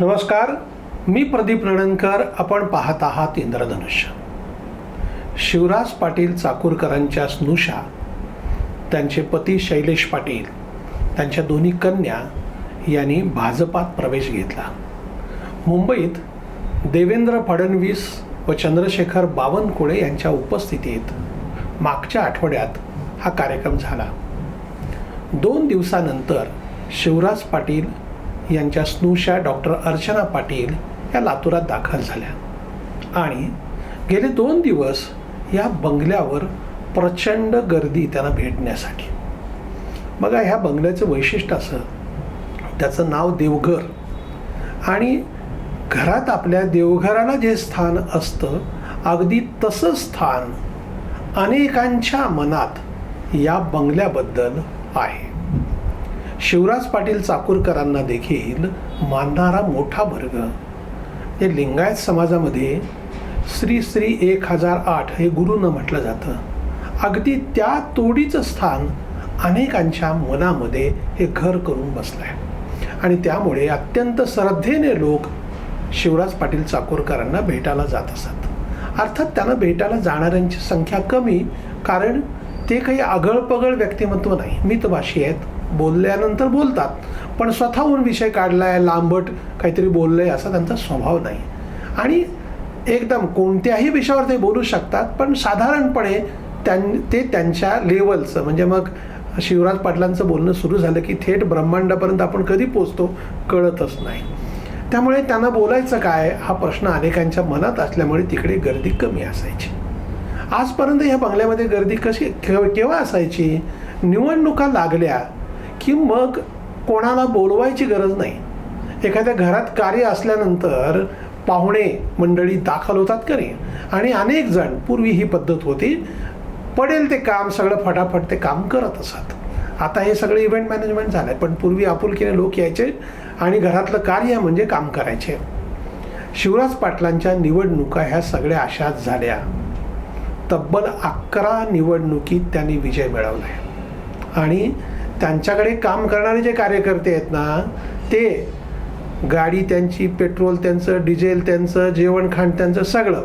नमस्कार मी प्रदीप रणनकर आपण पाहत आहात इंद्रधनुष्य. शिवराज पाटील चाकूरकरांच्या स्नुषा त्यांचे पती शैलेश पाटील त्यांच्या दोन्ही कन्या यांनी भाजपात प्रवेश घेतला. मुंबईत देवेंद्र फडणवीस व चंद्रशेखर बावनकुळे यांच्या उपस्थितीत मागच्या आठवड्यात हा कार्यक्रम झाला. दोन दिवसानंतर शिवराज पाटील यांच्या स्नुषा डॉक्टर अर्चना पाटील या लातूरात दाखल झाल्या. आणि गेले दोन दिवस या बंगल्यावर प्रचंड गर्दी त्यांना भेटण्यासाठी. बघा ह्या बंगल्याचं वैशिष्ट्य असं त्याचं नाव देवघर. आणि घरात आपल्या देवघराला जे स्थान असतं अगदी तसं स्थान अनेकांच्या मनात या बंगल्याबद्दल आहे. शिवराज पाटील चाकूरकरांना देखील मानणारा मोठा वर्ग. हे लिंगायत समाजामध्ये श्री श्री एक हजार आठ हे गुरुनं म्हटलं जातं. अगदी त्या तोडीचं स्थान अनेकांच्या मनामध्ये हे घर करून बसलं आहे आणि त्यामुळे अत्यंत श्रद्धेने लोक शिवराज पाटील चाकूरकरांना भेटायला जात असतात अर्थात त्यांना भेटायला जाणाऱ्यांची संख्या कमी कारण ते काही आगळपगळ व्यक्तिमत्व नाही. मितभाषी आहेत. बोलल्यानंतर बोलतात. पण स्वतःहून विषय काढलाय लांबट काहीतरी बोललंय असा त्यांचा स्वभाव नाही. आणि एकदम कोणत्याही विषयावर ते बोलू शकतात पण साधारणपणे त्यां ते त्यांच्या लेवलचं म्हणजे मग शिवराज पाटलांचं बोलणं सुरू झालं की थेट ब्रह्मांडापर्यंत आपण कधी पोचतो कळतच नाही. त्यामुळे त्यांना बोलायचं काय हा प्रश्न अनेकांच्या मनात असल्यामुळे तिकडे गर्दी कमी असायची. आजपर्यंत ह्या बंगल्यामध्ये गर्दी कशी केव- केव्हा असायची? निवडणुका लागल्या की मग कोणाला बोलवायची गरज नाही. एखाद्या घरात कार्य असल्यानंतर पाहुणे मंडळी दाखल होतात करी आणि अनेक जण पूर्वी ही पद्धत होती पडेल ते काम सगळं फटाफट ते काम करत असत. आता हे सगळं इव्हेंट मॅनेजमेंट झालं आहे पण पूर्वी आपुलकीने लोक यायचे आणि घरातलं कार्य म्हणजे काम करायचे. शिवराज पाटलांच्या निवडणुका ह्या सगळ्या अशाच झाल्या. तब्बल अकरा निवडणुकीत त्यांनी विजय मिळवला आहे आणि त्यांच्याकडे काम करणारे जे कार्यकर्ते आहेत ना ते गाडी त्यांची पेट्रोल त्यांचं डिझेल त्यांचं जेवण खाण त्यांचं सगळं.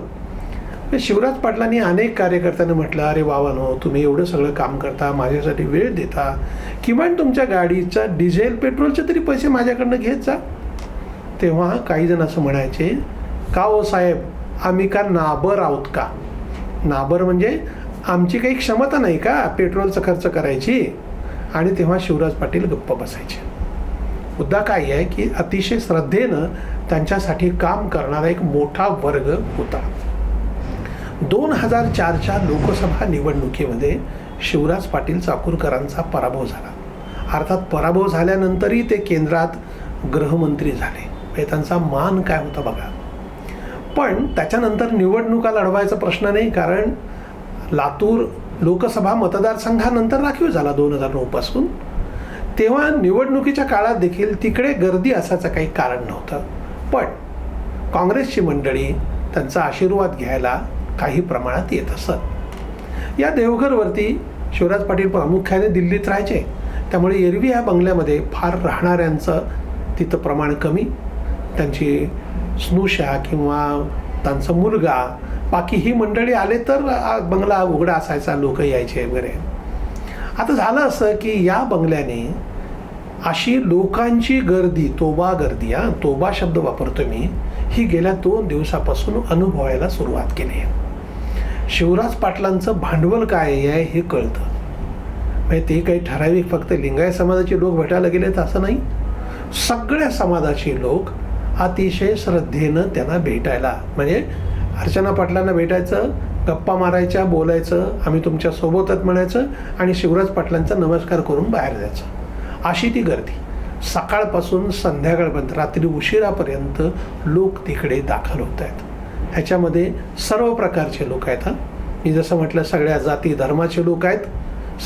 म्हणजे शिवराज पाटलांनी अनेक कार्यकर्त्यांना म्हटलं अरे बाबानो तुम्ही एवढं सगळं काम करता माझ्यासाठी वेळ देता. किमान तुमच्या गाडीचा डिझेल पेट्रोलचे तरी पैसे माझ्याकडनं घेत जा. तेव्हा काही जण असं म्हणायचे का ओ साहेब आम्ही का नाबर आहोत का? नाबर म्हणजे आमची काही क्षमता नाही का पेट्रोलचा खर्च करायची? आणि तेव्हा शिवराज पाटील गप्प बसायचे. मुद्दा काय आहे की अतिशय श्रद्धेनं त्यांच्यासाठी काम करणारा एक मोठा वर्ग होता. दोन हजार चारच्या लोकसभा निवडणुकीमध्ये शिवराज पाटील चाकूरकरांचा पराभव झाला. अर्थात पराभव झाल्यानंतरही ते केंद्रात गृहमंत्री झाले. म्हणजे त्यांचा मान काय होता बघा. पण त्याच्यानंतर निवडणुका लढवायचा प्रश्न नाही कारण लातूर लोकसभा मतदारसंघानंतर राखीव झाला दोन हजार नऊपासून तेव्हा निवडणुकीच्या काळात देखील तिकडे गर्दी असायचं काही कारण नव्हतं. पण काँग्रेसची मंडळी त्यांचा आशीर्वाद घ्यायला काही प्रमाणात येत असत. या देवघरवरती शिवराज पाटील प्रामुख्याने दिल्लीत राहायचे. त्यामुळे एरवी या बंगल्यामध्ये फार राहणाऱ्यांचं तिथं प्रमाण कमी. त्यांची स्नुषा किंवा त्यांचा मुलगा बाकी ही मंडळी आले तर बंगला उघडा असायचा लोक यायचे वगैरे. आता झालं असं की या बंगल्याने अशी लोकांची गर्दी तोबा गर्दी हा तोबा शब्द वापरतो मी ही गेल्या दोन दिवसापासून अनुभवायला सुरुवात केली आहे. शिवराज पाटलांचं भांडवल काय आहे हे कळतं. म्हणजे ते काही ठराविक फक्त लिंगायत समाजाचे लोक भेटायला गेलेत असं नाही. सगळ्या समाजाचे लोक अतिशय श्रद्धेनं त्यांना भेटायला म्हणजे अर्चना पाटलांना भेटायचं गप्पा मारायच्या बोलायचं आम्ही तुमच्या सोबतच म्हणायचं आणि शिवराज पाटलांचा नमस्कार करून बाहेर जायचं. अशी ती गर्दी. सकाळपासून संध्याकाळपर्यंत रात्री उशिरापर्यंत लोक तिकडे दाखल होत आहेत. ह्याच्यामध्ये सर्व प्रकारचे लोक आहेत हां. मी जसं म्हटलं सगळ्या जाती धर्माचे लोक आहेत.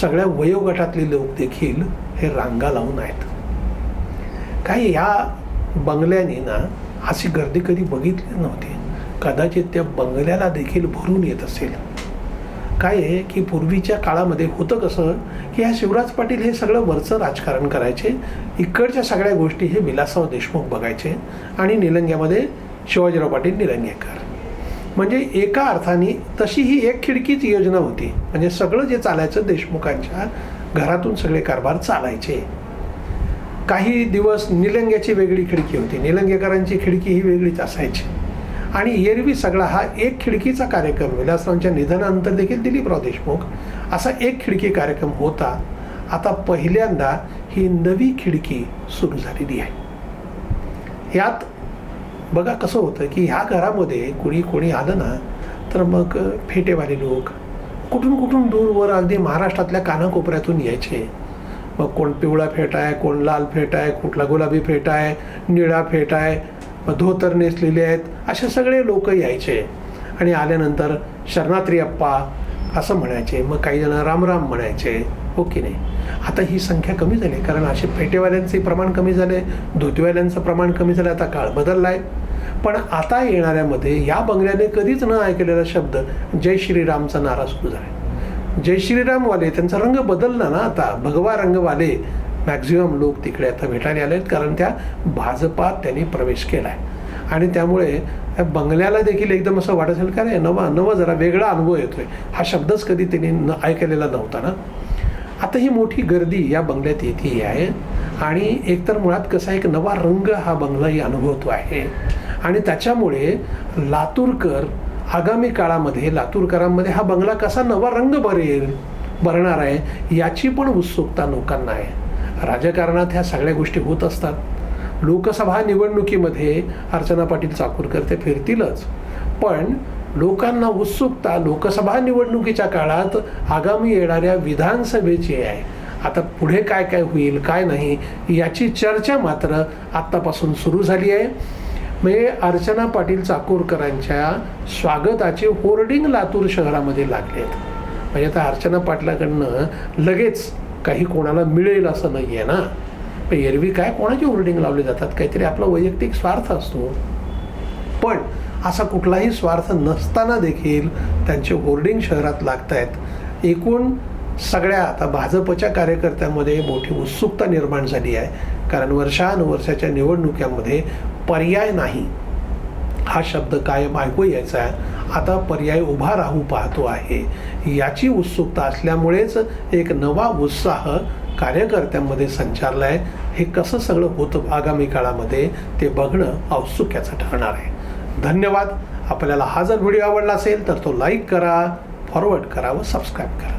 सगळ्या वयोगटातले लोक देखील हे रांगा लावून आहेत. काही ह्या बंगल्याने ना अशी गर्दी कधी बघितली नव्हती. कदाचित त्या बंगल्याला देखील भरून येत असेल. काय आहे की पूर्वीच्या काळामध्ये होतं कसं की ह्या शिवराज पाटील हे सगळं वरचं राजकारण करायचे इकडच्या सगळ्या गोष्टी हे विलासराव देशमुख बघायचे आणि निलंग्यामध्ये शिवाजीराव पाटील निलंगेकर. म्हणजे एका अर्थाने तशी ही एक खिडकीच योजना होती. म्हणजे सगळं जे चालायचं देशमुखांच्या घरातून सगळे कारभार चालायचे. काही दिवस निलंग्याची वेगळी खिडकी होती. निलंगेकरांची खिडकी ही वेगळीच असायची. आणि एरवी सगळा हा एक खिडकीचा कार्यक्रम विलासरावांच्या निधनानंतर देखील दिलीपराव देशमुख असा एक खिडकी कार्यक्रम होता. आता पहिल्यांदा ही नवी खिडकी सुरू झालेली आहे. यात बघा कसं होतं की ह्या घरामध्ये कुणी कोणी आलं ना तर मग फेटेवाले लोक कुठून कुठून दूरवर अगदी महाराष्ट्रातल्या कानाकोपऱ्यातून यायचे. मग कोण पिवळा फेटा आहे कोण लाल फेटा आहे कुठला गुलाबी फेटा आहे निळा फेटा आहे धोतर नेसलेले आहेत असे सगळे लोक यायचे. आणि आल्यानंतर शरणात्री अप्पा असं म्हणायचे मग काही जण रामराम म्हणायचे हो की नाही? आता ही संख्या कमी झाली कारण असे पेटेवाल्यांचे प्रमाण कमी झाले धोतीवाल्यांचं प्रमाण कमी झालं आता काळ बदलला आहे पण आता येणाऱ्यामध्ये या बंगल्याने कधीच न ऐकलेला शब्द जय श्रीरामचा नारा सुरू झाला जय श्रीरामवाले त्यांचा रंग बदलला ना आता भगवा रंगवाले मॅक्झिमम लोक तिकडे आता भेटायला आले आहेत कारण त्या भाजपात त्यांनी प्रवेश केला आहे आणि त्यामुळे बंगल्याला देखील एकदम असं वाटत असेल का रे नवा नवा जरा वेगळा अनुभव येतोय. हा शब्दच कधी त्यांनी न ऐकलेला नव्हता ना. आता ही मोठी गर्दी या बंगल्यात येते आहे. आणि एकतर मुळात कसा एक नवा रंग हा बंगलाही अनुभवतो आहे. आणि त्याच्यामुळे लातूरकर आगामी काळामध्ये लातूरकरांमध्ये हा बंगला कसा नवा रंग भरेल भरणार आहे याची पण उत्सुकता लोकांना आहे. राजकारणात ह्या सगळ्या गोष्टी होत असतात. लोकसभा निवडणुकीमध्ये अर्चना पाटील चाकूरकर ते फिरतीलच. पण लोकांना उत्सुकता लोकसभा निवडणुकीच्या काळात आगामी येणाऱ्या विधानसभेची आहे. आता पुढे काय काय होईल काय नाही याची चर्चा मात्र आत्तापासून सुरू झाली आहे. म्हणजे अर्चना पाटील चाकूरकरांच्या स्वागताचे होर्डिंग लातूर शहरामध्ये लागले आहेत. म्हणजे आता अर्चना पाटलाकडनं लगेच काही कोणाला मिळेल असं नाही आहे ना. पण एरवी काय कोणाची होर्डिंग लावली जातात? काहीतरी आपला वैयक्तिक स्वार्थ असतो. पण असा कुठलाही स्वार्थ नसताना देखील त्यांचे होर्डिंग शहरात लागत आहेत एकूण सगळ्या आता भाजपच्या कार्यकर्त्यांमध्ये मोठी उत्सुकता निर्माण झाली आहे. कारण वर्षानुवर्षाच्या निवडणुक्यामध्ये पर्याय नाही. हा शब्द कायम ऐकू यायचा आहे. आता पर्याय उभा राहू पाहतो आहे. याची उत्सुकता असल्यामुळेच एक नवा उत्साह कार्यकर्त्यांमध्ये संचारला आहे हे कसं सगळं होतं आगामी काळामध्ये ते बघणं औत्सुक्याचं ठरणार आहे. धन्यवाद. आपल्याला हा जर व्हिडिओ आवडला असेल तर तो लाईक करा फॉरवर्ड करा व सबस्क्राईब करा.